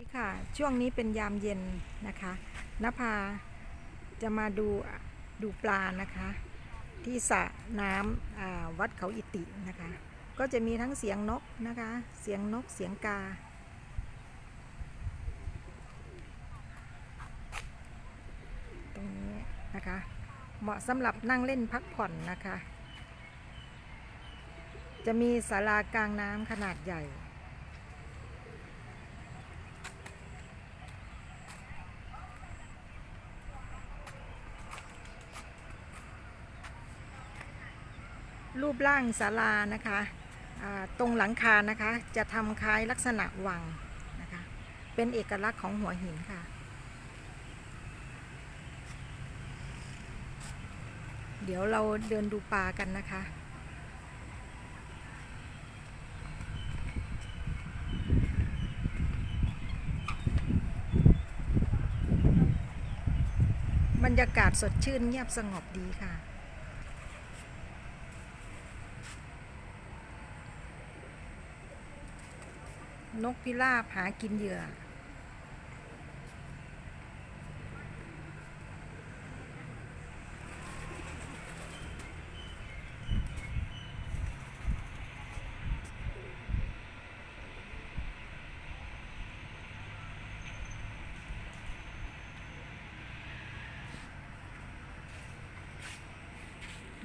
นี่ค่ะ ช่วงนี้เป็นยามเย็นนะคะนภาจะมาดูดูปลานะคะ ที่สระน้ำวัดเขาอิตินะคะ ก็จะมีทั้งเสียงนกนะคะ เสียงนกเสียงกา ตรงนี้นะคะ เหมาะสำหรับนั่งเล่นพักผ่อนนะคะ จะมีศาลากลางน้ำขนาดใหญ่ รูปร่างศาลานะคะตรงหลังคานะคะจะทำคล้ายลักษณะวังนะคะเป็นเอกลักษณ์ของหัวหินค่ะ เดี๋ยวเราเดินดูปลากันนะคะบรรยากาศสดชื่นเงียบสงบดีค่ะ นกพิราบหากินเหยื่อ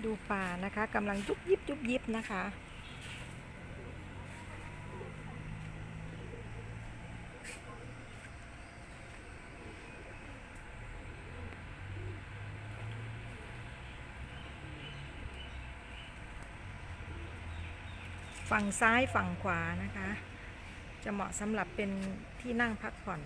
ดูป่านะคะกำลังยุบยิบยุบยิบนะคะ ฝั่งซ้ายฝั่งขวานะคะ จะเหมาะสำหรับเป็นที่นั่งพักผ่อน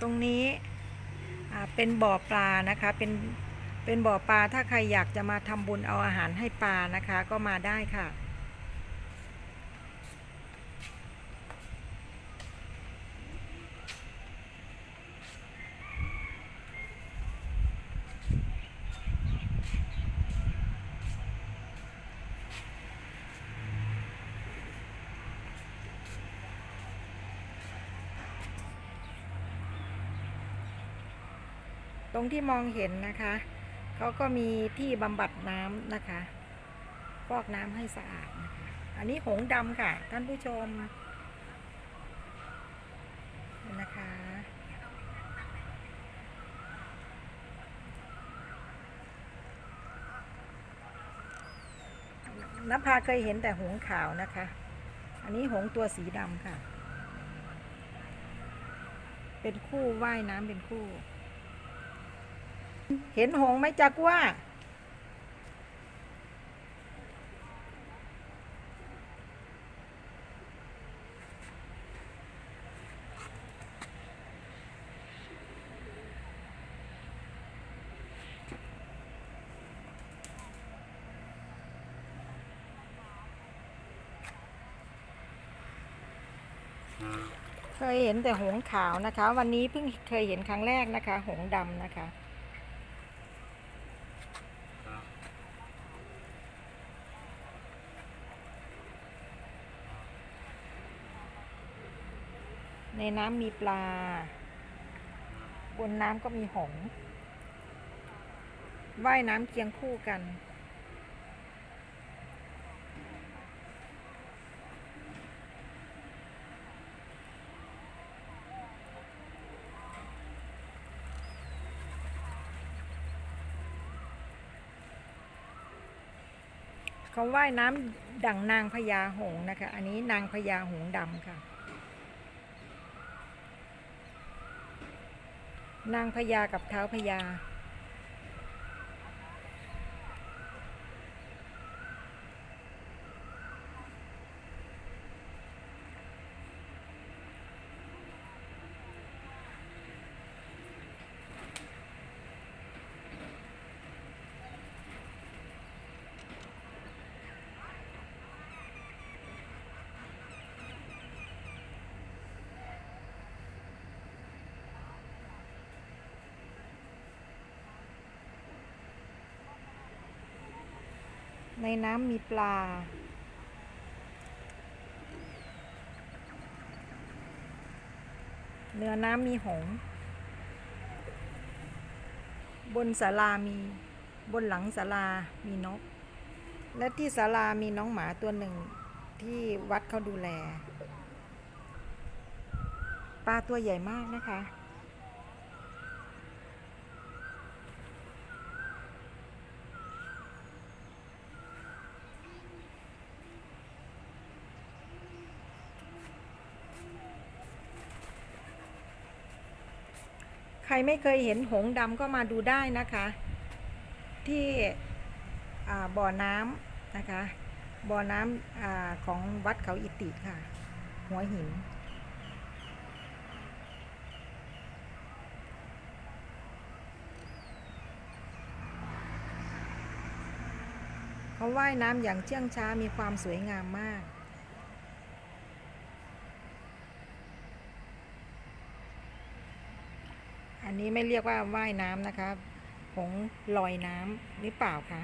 ตรงนี้เป็นบ่อปลานะคะ เป็นเป็นบ่อปลาถ้าใครอยากจะมาทำบุญเอาอาหารให้ปลานะคะ ก็มาได้ค่ะ ตรงที่มองเห็นนะคะเขาก็มีที่บำบัดน้ำนะคะฟอกน้ำให้สะอาดนะคะ อันนี้หงดำค่ะ ท่านผู้ชมนะคะนภาเคยเห็นแต่หงขาวนะคะ อันนี้หงตัวสีดำค่ะ เป็นคู่ว่ายน้ำเป็นคู่ เห็นหงไหมจักว่า เคยเห็นแต่หงขาวนะคะ วันนี้เพิ่งเคยเห็นครั้งแรกนะคะ หงดำนะคะ ในน้ำมีปลา บนน้ำก็มีหงว่ายน้ำเคียงคู่กัน เขาว่ายน้ำดั่งนางพญาหงนะคะ อันนี้นางพญาหงดำค่ะ นางพญากับเท้าพญา ในน้ำมีปลา เนื้อน้ำมีหง บนศาลามี บนหลังศาลามีนก และที่ศาลามีน้องหมาตัวหนึ่งที่วัดเขาดูแล ปลาตัวใหญ่มากนะคะ รไม่เคยเห็นหงส์ดำก็มาดูได้นะคะ ที่บ่อน้ำนะคะ บ่อน้ำอของวัดเขาอิติค่ะ หัวหิน เขาว่ายน้ำอย่างเชื่องช้ามีความสวยงามมาก นี้ไม่เรียกว่าว่ายน้ำนะคะหงลอยน้ำหรือเปล่าคะ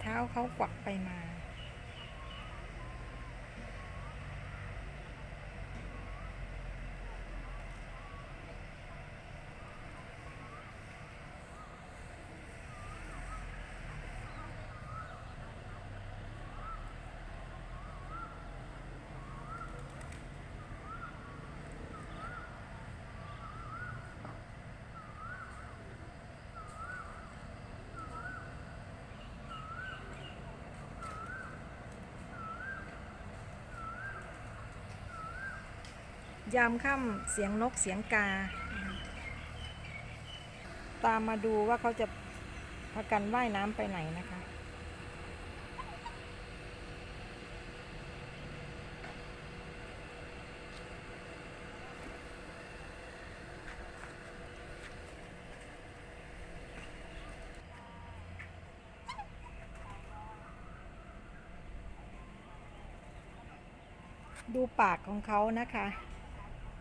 เท้าเขากวักไปมา ยามค่ำเสียงนกเสียงกา ตามมาดูว่าเขาจะพากันว่ายน้ำไปไหนนะคะ ดูปากของเขานะคะ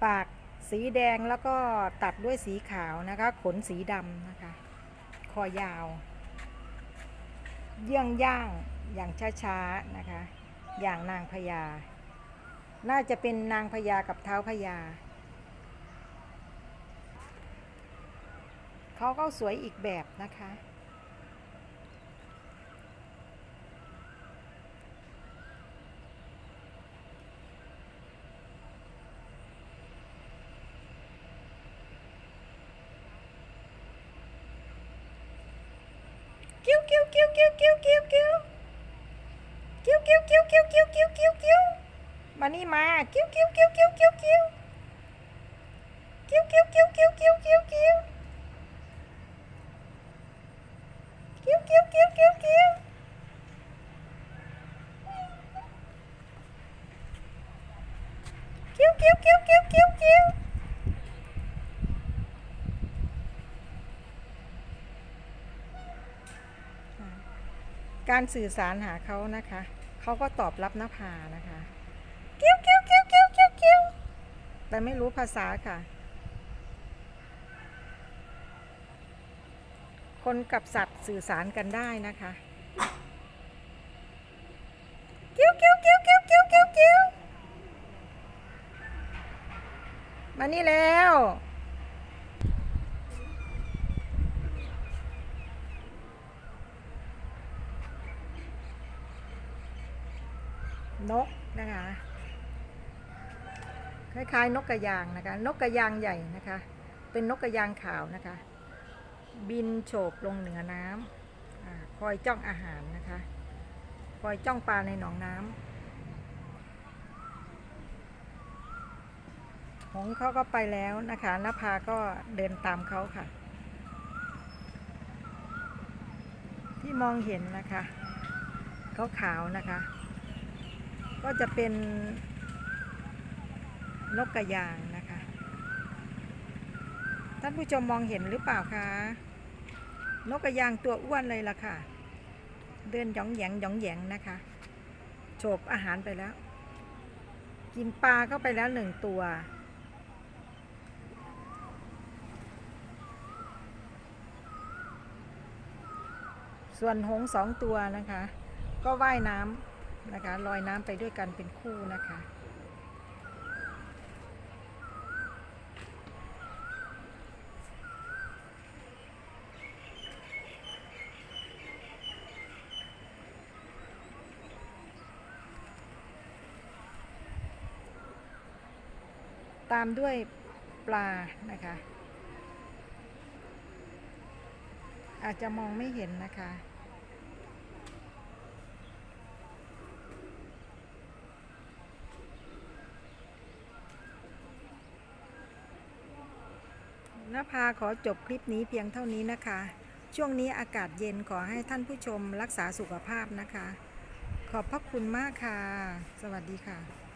ปากสีแดงแล้วก็ตัดด้วยสีขาวนะคะ ขนสีดำนะคะ คอยาว เยี่ยงย่างอย่างช้าๆนะคะ อย่างนางพญา น่าจะเป็นนางพญากับเท้าพญาเขาก็สวยอีกแบบนะคะ กิ้วกิ้วกิ้วกิ้วกิ้วกิ้วกิ้วกิ้วกิ้วกิ้วกิ้วกิ้วกิ้วกิ้วกิ้วมานี่มากิ้วกิ้ว การสื่อสารหาเขานะคะ เขาก็ตอบรับนภานะคะกิ้วกิ้วกิ้วกิ้วกิ้วกิ้วแต่ไม่รู้ภาษาค่ะ คนกับสัตว์สื่อสารกันได้นะคะกิ้วกิ้วกิ้วกิ้วกิ้วกิ้วกิ้วมานี่แล้ว นกนะคะ คล้ายๆ นกกระยางนะคะ นกกระยางใหญ่นะคะ เป็นนกกระยางขาวนะคะ บินโฉบลงเหนือน้ำอาคอยจ้องอาหารนะคะ คอยจ้องปลาในหนองน้ำหงเขาก็ไปแล้วนะคะนภาก็เดินตามเขาค่ะ ที่มองเห็นนะคะเขาขาวๆนะคะ ก็จะเป็นนกกระยางนะคะ ท่านผู้ชมมองเห็นหรือเปล่าคะนกกระยางตัวอ้วนเลยล่ะค่ะ เดินหยองแยงหยองแยงนะคะโฉบอาหารไปแล้ว กินปลาเข้าไปแล้วหนึ่งตัว ส่วนหงสองตัวนะคะ ก็ว่ายน้ำ นะคะลอยน้ำไปด้วยกันเป็นคู่นะคะ ตามด้วยปลานะคะ อาจจะมองไม่เห็นนะคะ นภาขอจบคลิปนี้เพียงเท่านี้นะคะ ช่วงนี้อากาศเย็นขอให้ท่านผู้ชมรักษาสุขภาพนะคะ ขอบพระคุณมากค่ะ สวัสดีค่ะ